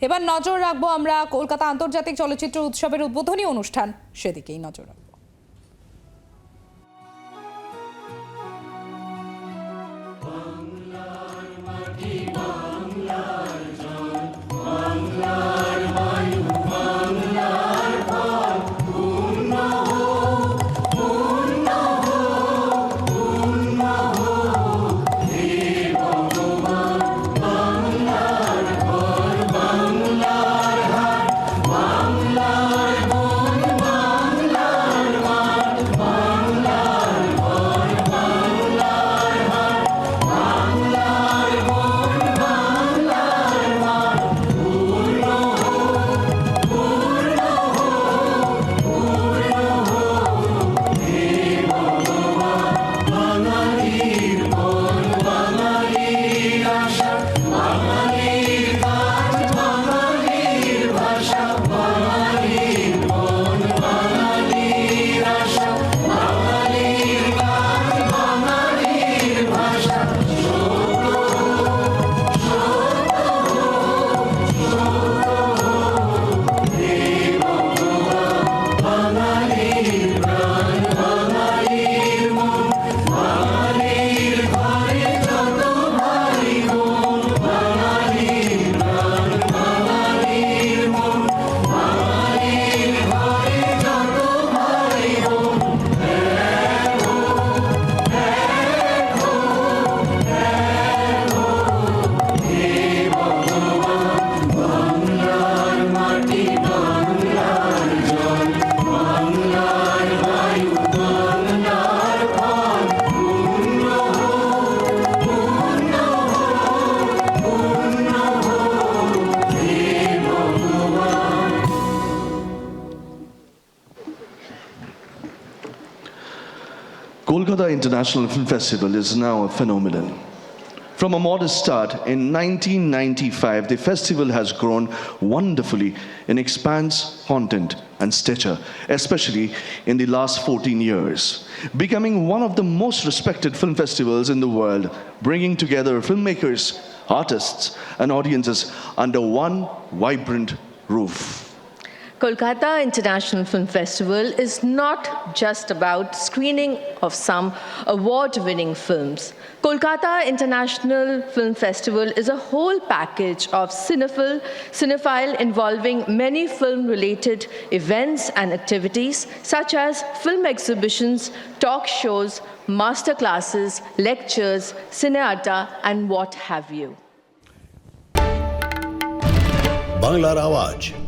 এবার নজর রাখব আমরা কলকাতা আন্তর্জাতিক চলচ্চিত্র উৎসবের উদ্বোধনী অনুষ্ঠান। সেদিকেই নজর রাখব। Kolkata International Film Festival is now a phenomenon. From a modest start in 1995, the festival has grown wonderfully in expanse, content, and stature, especially in the last 14 years, becoming one of the most respected film festivals in the world, bringing together filmmakers, artists, and audiences under one vibrant roof. Kolkata International Film Festival is not just about screening of some award winning films. Kolkata International Film Festival is a whole package of cinephile, cinephile involving many film related events and activities such as film exhibitions, talk shows, master classes, lectures, cineata, and what have you. Banglar Awaj.